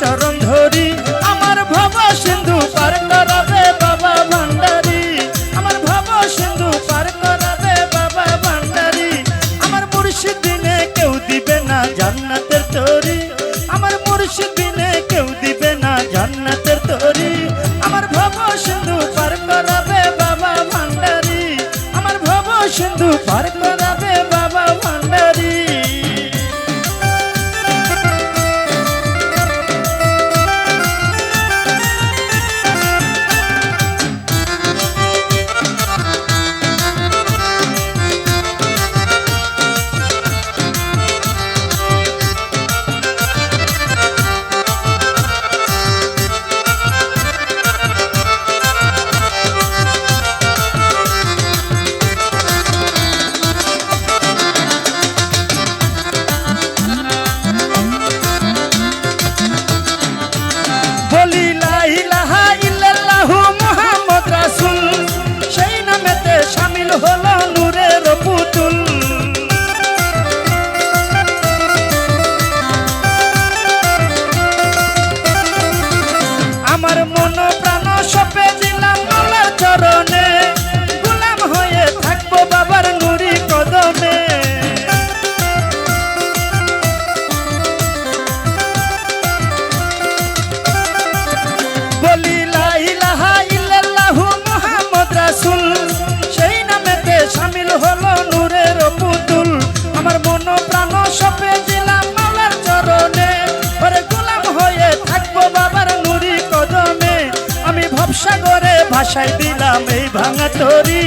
சரம் ভাষায় দিলাম এই ভাঙা তরি।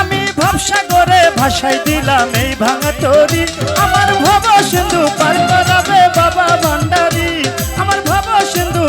আমি ভবসাগরে ভাষায় দিলাম এই ভাঙা তরি। আমার ভব সিন্ধু পার করাবে বাবা ভান্ডারি। আমার ভব সিন্ধু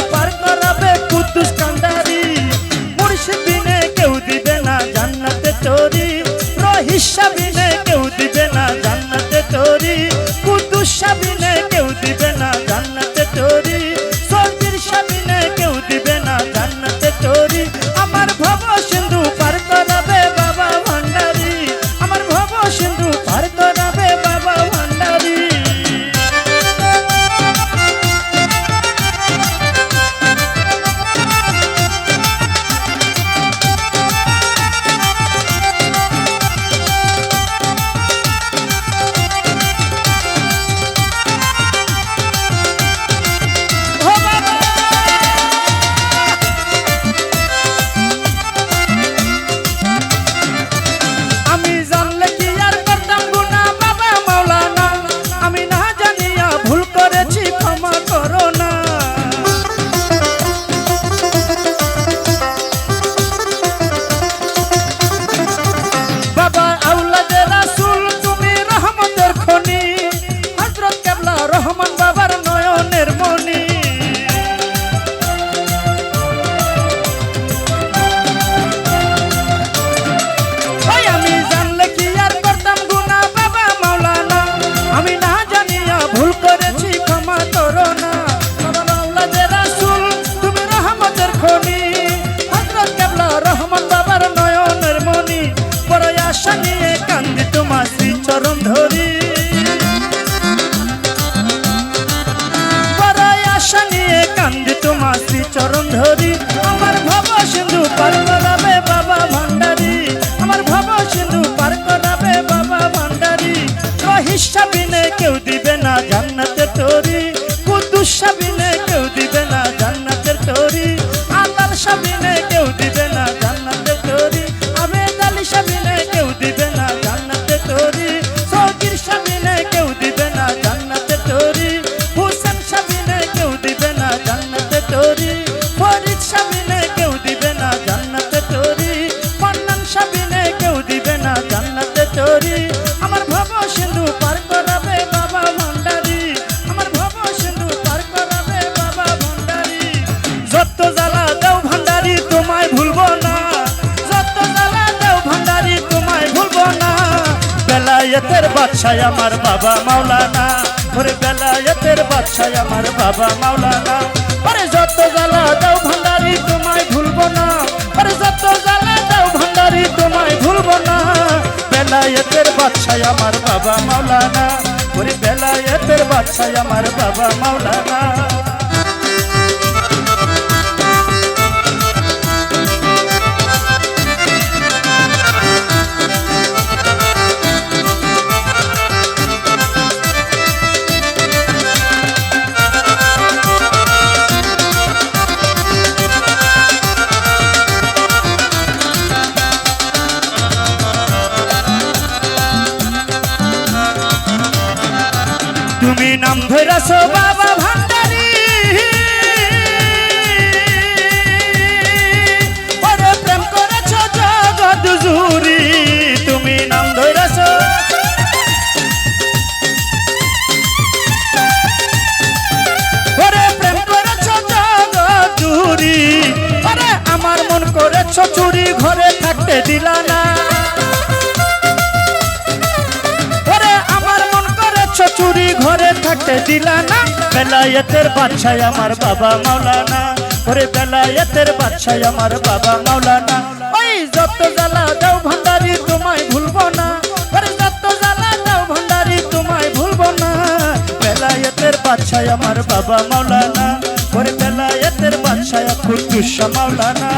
রহিসা বিনে কেউ দিবে না জান্নাতের বাদশাহ আমার বাবা মাওলানা। ওরে বেলায়েতের বাদশাহ আমার বাবা মাওলানা। আরে যত জ্বালা দাও ভান্ডারি, তোমায় ভুলবো না। আরে যত জ্বালা দাও ভান্ডারি, তোমায় ভুলবো না। বেলায়েতের বাদশাহ আমার বাবা মাওলানা। ওরে বেলায়েতের বাদশাহ আমার বাবা মাওলানা। নাম বাবা ভান্ডারি। ওরে প্রেম করেছ জগৎ তুমি নাম ধরেছ ওরে প্রেম করেছ জগৎ জুরি ওরে আমার মন করেছ থাকতে দিলা না বেলায়েতের বাদশাহ আমার বাবা মাওলানা। ওরে বেলায়েতের বাদশাহ আমার বাবা মাওলানা। ওই যত জ্বালা দাও ভান্ডারি, তোমায় ভুলবো না। ওরে যত জ্বালা দাও ভান্ডারি, তোমায় ভুলবো না। বেলায়েতের বাদশাহ আমার বাবা মাওলানা। ওরে বেলায়েতের বাদশাহ কুদ্দুস মাওলানা।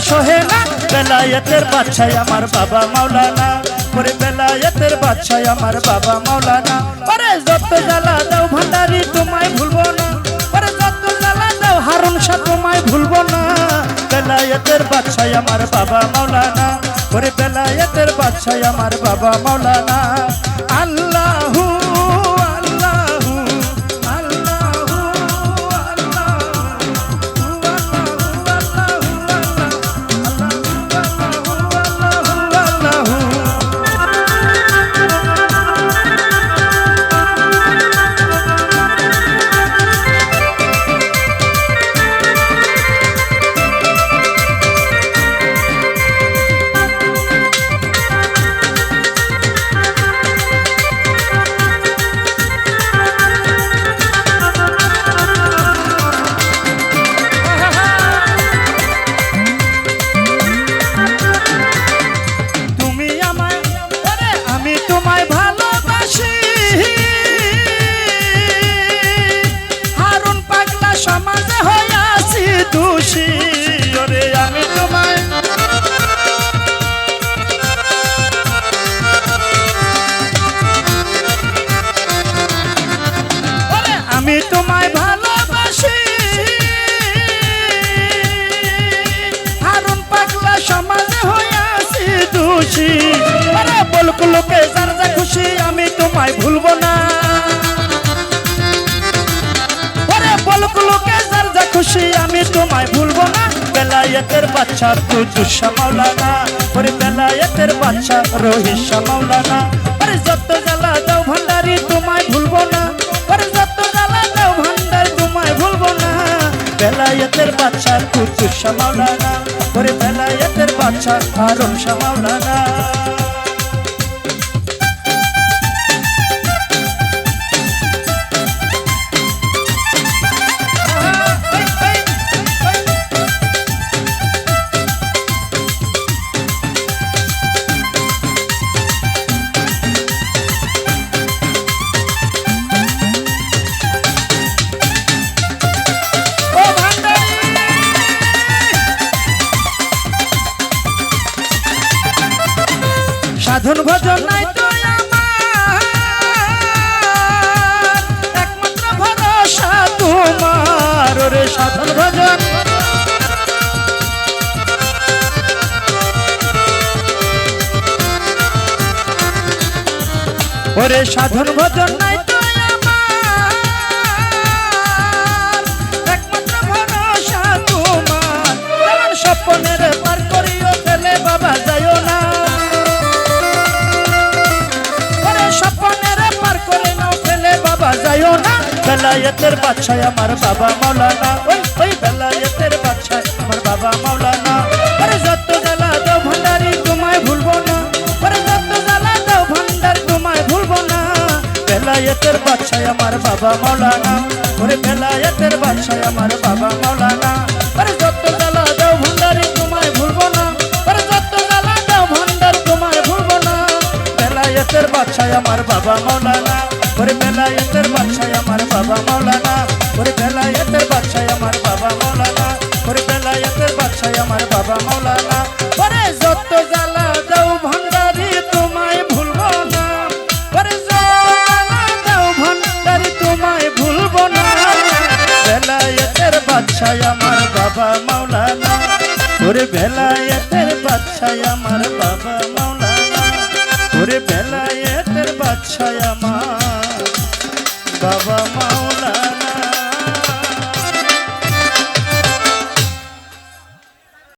সহে না বেলায়েতের বাদশাহ আমার বাবা মাওলানা। ওরে বেলায়েতের বাদশাহ আমার বাবা মাওলানা। ওরে যত জ্বালা দাও ভান্ডারি তোমায় ভুলবো না। ওরে যত জ্বালা দাও হারুন শাহ তোমায় ভুলবো না। বেলায়েতের বাদশাহ আমার বাবা মাওলানা। ওরে বেলায়েতের বাদশাহ আমার বাবা মাওলানা। আল্লাহু তোমায় ভুলবো না। পরে বলক লোকে, যার খুশি আমি তোমায় ভুলবো না। বেলায়েতের বাচ্চা কুতুসা মাওলানা। পরে বেলায়েতের বাচ্চা রোহিসা মাওলানা। পরে যত জ্বালা দাও ভান্ডারি তোমায় ভুলবো না। পরে যত জ্বালা দাও ভান্ডার ভুলবো না। বেলায়েতের বাচ্চা কুতুসা মাওলানা। পরে বেলায়েতের বাচ্চা আরম সা সাধন ভজন নাই তো আমার। একমাত্র ভরসা তোমার ওরে সাধন ভজন। ওরে সাধন ভজন নাই বেলায়েতের বাচ্চায় আমার বাবা মাওলানা ওই ওই বেলায়েতের বাচ্চায় আমার বাবা মাওলানা আরে যত জ্বালা দাও ভান্ডারি, তোমায় ভুলবো না। আরে যত জ্বালা দাও ভান্ডার, তোমায় ভুলবো না। বেলায়েতের বাচ্চায় আমার বাবা মাওলানা ওরে বেলায়েতের বাচ্চায় আমার বাবা মাওলানা আরে যত জ্বালা দাও ভান্ডারি, তোমায় ভুলবো না। আরে যত জ্বালা দাও ভান্ডার, তোমায় ভুলবো না। বেলায়েতের বাচ্চায় আমার বাবা মাওলানা ওরে বেলায়েতের বাচ্চায় আমার বাবা মাওলানা ওরে বেলায়েতের বাচ্চায় আমার বাবা মাওলানা ওরে বেলায়েতের বাচ্চায় আমার বাবা মাওলানা ওরে যত জ্বালা দাও ভান্ডারি তোমায় ভুলবো না। ওরে জ্বালা দাও ভান্ডারি তোমায় ভুলবো না। বেলায়েতের বাচ্চায় আমার বাবা মাওলানা ওরে বেলায়েতের বাচ্চায় আমার